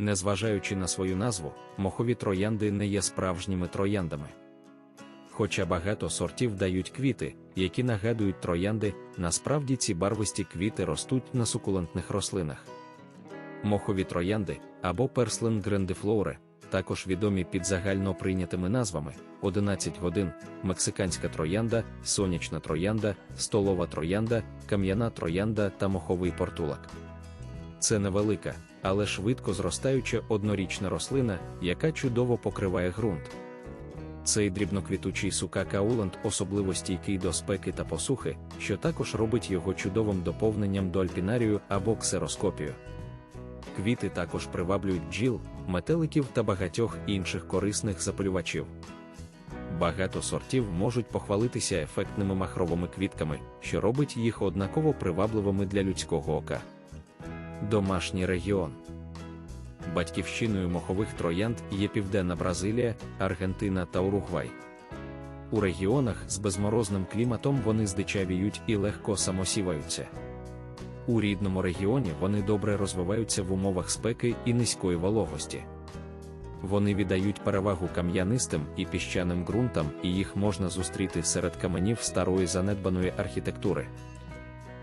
Незважаючи на свою назву, мохові троянди не є справжніми трояндами. Хоча багато сортів дають квіти, які нагадують троянди, насправді ці барвисті квіти ростуть на сукулентних рослинах. Мохові троянди або перслен грандифлоуре, також відомі під загально прийнятими назвами: 11 годин, мексиканська троянда, сонячна троянда, столова троянда, кам'яна троянда та моховий портулак. Це невелика, але швидко зростаюча однорічна рослина, яка чудово покриває ґрунт. Цей дрібноквітучий сука кауланд особливо стійкий до спеки та посухи, що також робить його чудовим доповненням до альпінарію або ксероскопію. Квіти також приваблюють бджіл, метеликів та багатьох інших корисних запалювачів. Багато сортів можуть похвалитися ефектними махровими квітками, що робить їх однаково привабливими для людського ока. Домашній регіон Батьківщиною мохових троянд є Південна Бразилія, Аргентина та Уругвай. У регіонах з безморозним кліматом вони здичавіють і легко самосіваються. У рідному регіоні вони добре розвиваються в умовах спеки і низької вологості. Вони віддають перевагу кам'янистим і піщаним ґрунтам, і їх можна зустріти серед каменів старої занедбаної архітектури.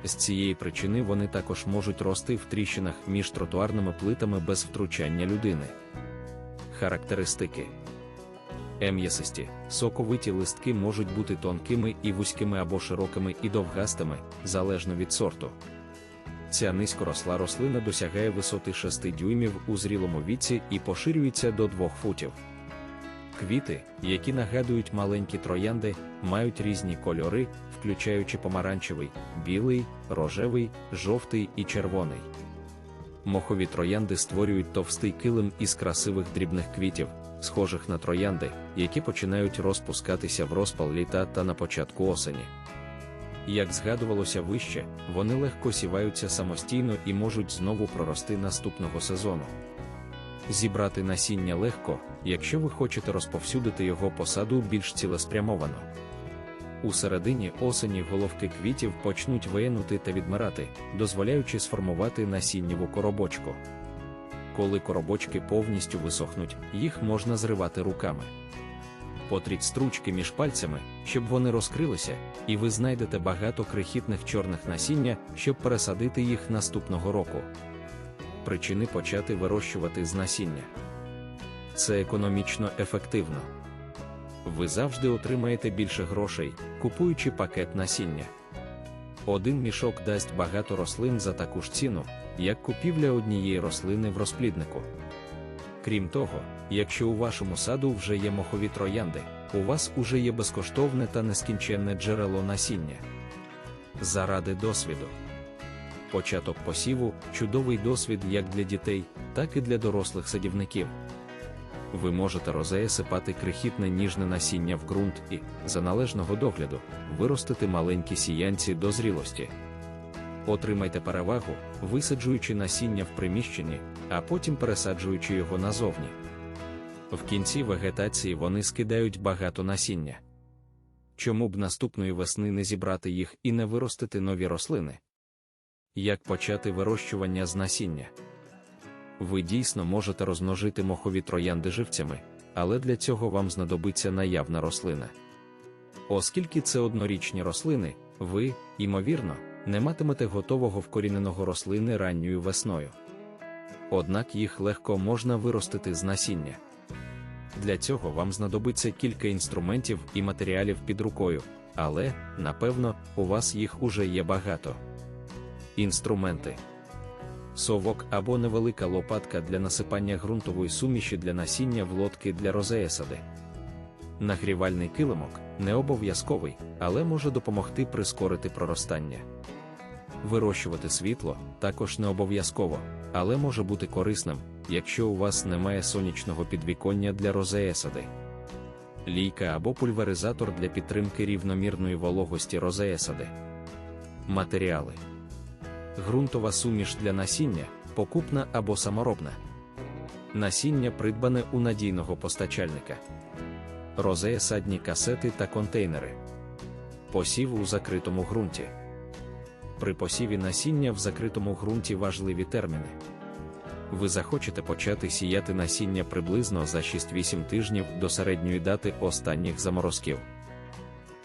З цієї причини вони також можуть рости в тріщинах між тротуарними плитами без втручання людини. Характеристики Ем'ясисті, соковиті листки можуть бути тонкими і вузькими або широкими і довгастими, залежно від сорту. Ця низькоросла рослина досягає висоти 6 дюймів у зрілому віці і поширюється до 2 футів. Квіти, які нагадують маленькі троянди, мають різні кольори, включаючи помаранчевий, білий, рожевий, жовтий і червоний. Мохові троянди створюють товстий килим із красивих дрібних квітів, схожих на троянди, які починають розпускатися в розпал літа та на початку осені. Як згадувалося вище, вони легко сіваються самостійно і можуть знову прорости наступного сезону. Зібрати насіння легко, якщо ви хочете розповсюдити його посаду більш цілеспрямовано. У середині осені головки квітів почнуть виянути та відмирати, дозволяючи сформувати насіннєву коробочку. Коли коробочки повністю висохнуть, їх можна зривати руками. Потріть стручки між пальцями, щоб вони розкрилися, і ви знайдете багато крихітних чорних насіння, щоб пересадити їх наступного року. Причини почати вирощувати з насіння. Це економічно ефективно. Ви завжди отримаєте більше грошей, купуючи пакет насіння. Один мішок дасть багато рослин за таку ж ціну, як купівля однієї рослини в розпліднику. Крім того, якщо у вашому саду вже є мохові троянди, у вас уже є безкоштовне та нескінченне джерело насіння. Заради досвіду. Початок посіву чудовий досвід як для дітей, так і для дорослих садівників. Ви можете розея сипати крихітне ніжне насіння в ґрунт і, за належного догляду, виростити маленькі сіянці до зрілості. Отримайте перевагу, висаджуючи насіння в приміщенні, а потім пересаджуючи його назовні. В кінці вегетації вони скидають багато насіння. Чому б наступної весни не зібрати їх і не виростити нові рослини? Як почати вирощування з насіння? Ви дійсно можете розмножити мохові троянди живцями, але для цього вам знадобиться наявна рослина. Оскільки це однорічні рослини, ви, ймовірно, не матимете готового вкоріненого рослини ранньою весною. Однак їх легко можна виростити з насіння. Для цього вам знадобиться кілька інструментів і матеріалів під рукою, але, напевно, у вас їх уже є багато. Інструменти совок або невелика лопатка для насипання ґрунтової суміші для насіння в лодки для розеясади. Нагрівальний килимок не обов'язковий, але може допомогти прискорити проростання. Вирощувати світло також не обов'язково, але може бути корисним, якщо у вас немає сонячного підвіконня для розеясади. Лійка або пульверизатор для підтримки рівномірної вологості розеясади. Матеріали ґрунтова суміш для насіння, покупна або саморобна. Насіння придбане у надійного постачальника. Розея садні касети та контейнери. Посів у закритому ґрунті. При посіві насіння в закритому ґрунті важливі терміни. ви захочете почати сіяти насіння приблизно за 6-8 тижнів до середньої дати останніх заморозків.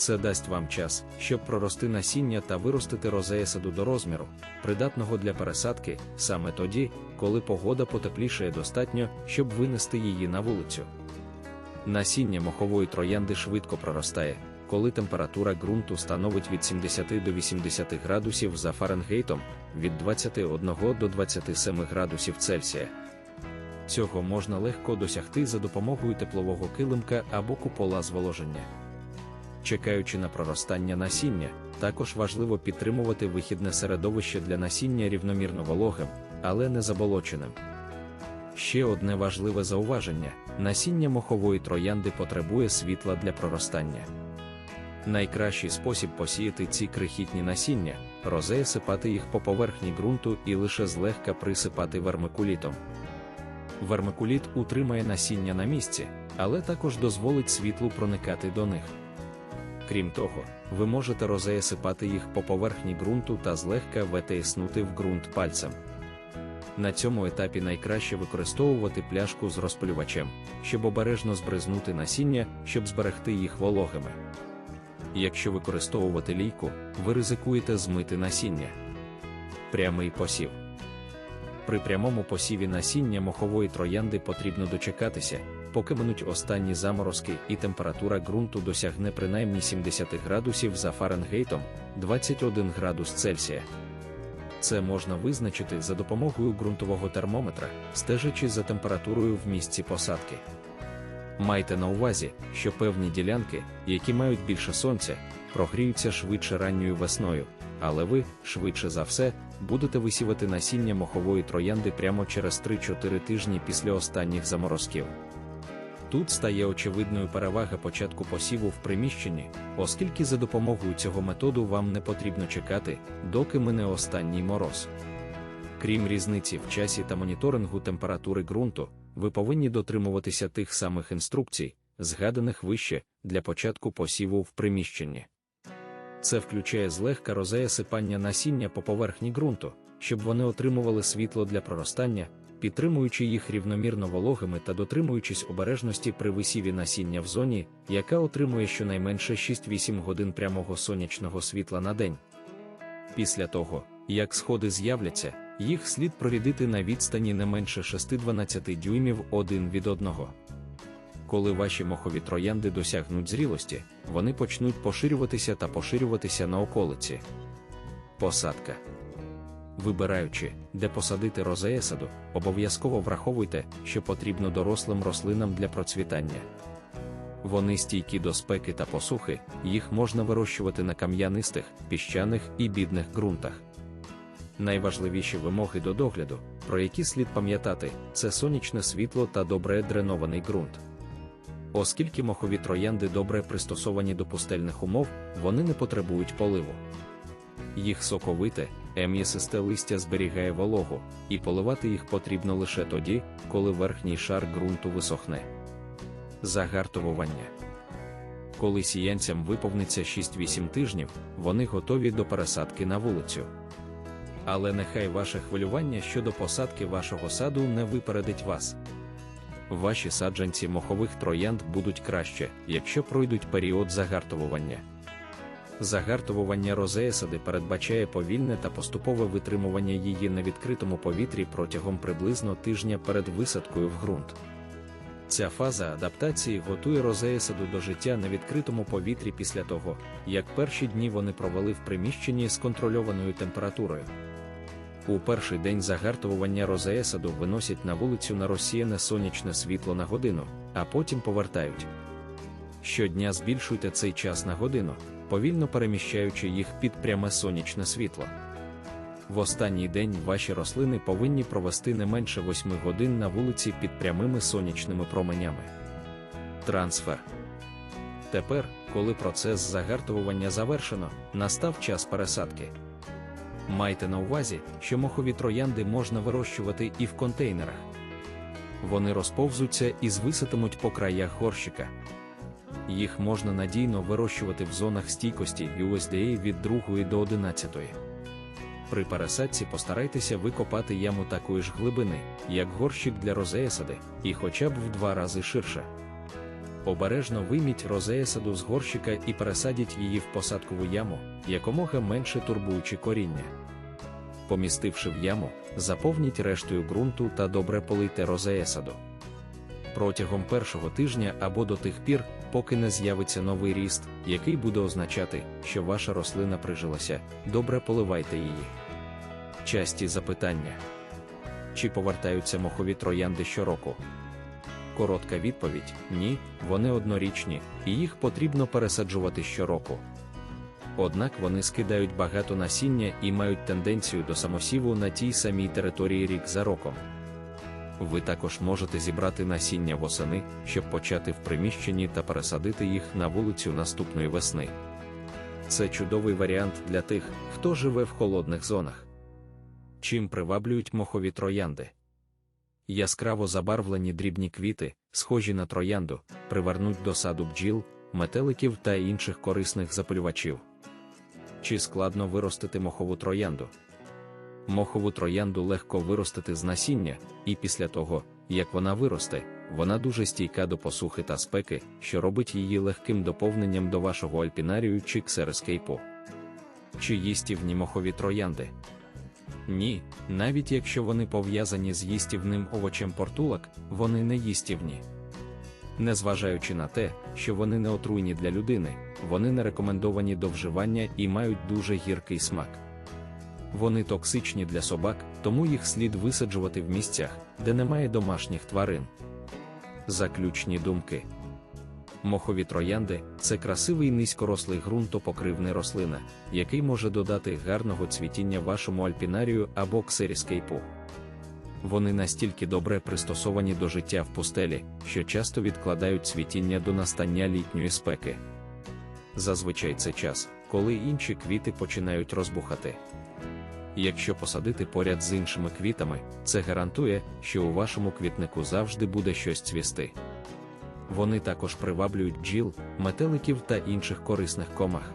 Це дасть вам час, щоб прорости насіння та виростити розеясаду до розміру, придатного для пересадки, саме тоді, коли погода потеплішає достатньо, щоб винести її на вулицю. Насіння мохової троянди швидко проростає, коли температура ґрунту становить від 70 до 80 градусів за Фаренгейтом, від 21 до 27 градусів Цельсія. Цього можна легко досягти за допомогою теплового килимка або купола зволоження. Чекаючи на проростання насіння, також важливо підтримувати вихідне середовище для насіння рівномірно вологим, але не заболоченим. Ще одне важливе зауваження: насіння мохової троянди потребує світла для проростання. Найкращий спосіб посіяти ці крихітні насіння розея сипати їх по поверхні ґрунту і лише злегка присипати вермикулітом. Вермикуліт утримає насіння на місці, але також дозволить світлу проникати до них. Крім того, ви можете розея сипати їх по поверхні ґрунту та злегка витиснути в ґрунт пальцем. На цьому етапі найкраще використовувати пляшку з розпилювачем, щоб обережно збризнути насіння, щоб зберегти їх вологими. Якщо використовувати лійку, ви ризикуєте змити насіння. Прямий посів. При прямому посіві насіння мохової троянди потрібно дочекатися, поки минуть останні заморозки і температура ґрунту досягне принаймні 70 градусів за Фаренгейтом 21 градус Цельсія. Це можна визначити за допомогою ґрунтового термометра, стежачи за температурою в місці посадки. Майте на увазі, що певні ділянки, які мають більше сонця, прогріються швидше ранньою весною, але ви, швидше за все, будете висівати насіння мохової троянди прямо через 3-4 тижні після останніх заморозків. Тут стає очевидною перевага початку посіву в приміщенні, оскільки за допомогою цього методу вам не потрібно чекати, доки мине останній мороз. Крім різниці в часі та моніторингу температури ґрунту, ви повинні дотримуватися тих самих інструкцій, згаданих вище, для початку посіву в приміщенні. Це включає злегка розея сипання насіння по поверхні ґрунту, щоб вони отримували світло для проростання, підтримуючи їх рівномірно вологими та дотримуючись обережності при висіві насіння в зоні, яка отримує щонайменше 6-8 годин прямого сонячного світла на день. Після того, як сходи з'являться, їх слід прорідити на відстані не менше 6-12 дюймів один від одного. Коли ваші мохові троянди досягнуть зрілості, вони почнуть поширюватися та поширюватися на околиці. Посадка. Вибираючи, де посадити розея саду, обов'язково враховуйте, що потрібно дорослим рослинам для процвітання. Вони стійкі до спеки та посухи, їх можна вирощувати на кам'янистих, піщаних і бідних ґрунтах. Найважливіші вимоги до догляду, про які слід пам'ятати, це сонячне світло та добре дренований ґрунт. Оскільки мохові троянди добре пристосовані до пустельних умов, вони не потребують поливу. Їх соковите, ем'ясисте листя зберігає вологу, і поливати їх потрібно лише тоді, коли верхній шар ґрунту висохне. Загартовування. Коли сіянцям виповниться 6-8 тижнів, вони готові до пересадки на вулицю. Але нехай ваше хвилювання щодо посадки вашого саду не випередить вас. Ваші саджанці мохових троянд будуть краще, якщо пройдуть період загартовування. Загартовування розеясади передбачає повільне та поступове витримування її на відкритому повітрі протягом приблизно тижня перед висадкою в ґрунт. Ця фаза адаптації готує розеясаду до життя на відкритому повітрі після того, як перші дні вони провели в приміщенні з контрольованою температурою. У перший день загартовування розеясаду виносять на вулицю на розсіяне сонячне світло на годину, а потім повертають. Щодня збільшуйте цей час на годину, повільно переміщаючи їх під пряме сонячне світло. В останній день ваші рослини повинні провести не менше 8 годин на вулиці під прямими сонячними променями. Трансфер. Тепер, коли процес загартовування завершено, настав час пересадки. Майте на увазі, що мохові троянди можна вирощувати і в контейнерах. Вони розповзуться і звисатимуть по краях горщика. Їх можна надійно вирощувати в зонах стійкості USDA від 2 до 11. При пересадці постарайтеся викопати яму такої ж глибини, як горщик для розеясади, і хоча б в два рази ширше. Обережно вийміть розеясаду з горщика і пересадіть її в посадкову яму, якомога менше турбуючи коріння. Помістивши в яму, заповніть рештою ґрунту та добре полийте розеясаду. Протягом першого тижня або до тих пір, поки не з'явиться новий ріст, який буде означати, що ваша рослина прижилася, добре поливайте її. Часті запитання: чи повертаються мохові троянди щороку? Коротка відповідь: ні, вони однорічні, і їх потрібно пересаджувати щороку. Однак вони скидають багато насіння і мають тенденцію до самосіву на тій самій території рік за роком. Ви також можете зібрати насіння восени, щоб почати в приміщенні та пересадити їх на вулицю наступної весни. Це чудовий варіант для тих, хто живе в холодних зонах. Чим приваблюють мохові троянди? Яскраво забарвлені дрібні квіти, схожі на троянду, привернуть до саду бджіл, метеликів та інших корисних запалювачів. Чи складно виростити мохову троянду? Мохову троянду легко виростити з насіння, і після того, як вона виросте, вона дуже стійка до посухи та спеки, що робить її легким доповненням до вашого альпінарію чи ксерескейпу. Чи їстівні мохові троянди? Ні, навіть якщо вони пов'язані з їстівним овочем портулак, вони не їстівні. Незважаючи на те, що вони не отруйні для людини, вони не рекомендовані до вживання і мають дуже гіркий смак. Вони токсичні для собак, тому їх слід висаджувати в місцях, де немає домашніх тварин. Заключні думки. Мохові троянди це красивий низькорослий ґрунтопокривний рослина, який може додати гарного цвітіння вашому альпінарію або ксеріскейпу. Вони настільки добре пристосовані до життя в пустелі, що часто відкладають цвітіння до настання літньої спеки. Зазвичай це час, коли інші квіти починають розбухати. Якщо посадити поряд з іншими квітами, це гарантує, що у вашому квітнику завжди буде щось цвісти. Вони також приваблюють бджіл, метеликів та інших корисних комах.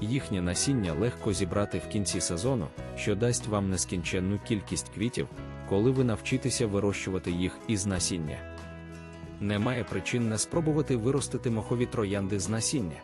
Їхнє насіння легко зібрати в кінці сезону, що дасть вам нескінченну кількість квітів, коли ви навчитеся вирощувати їх із насіння. Немає причин не спробувати виростити мохові троянди з насіння.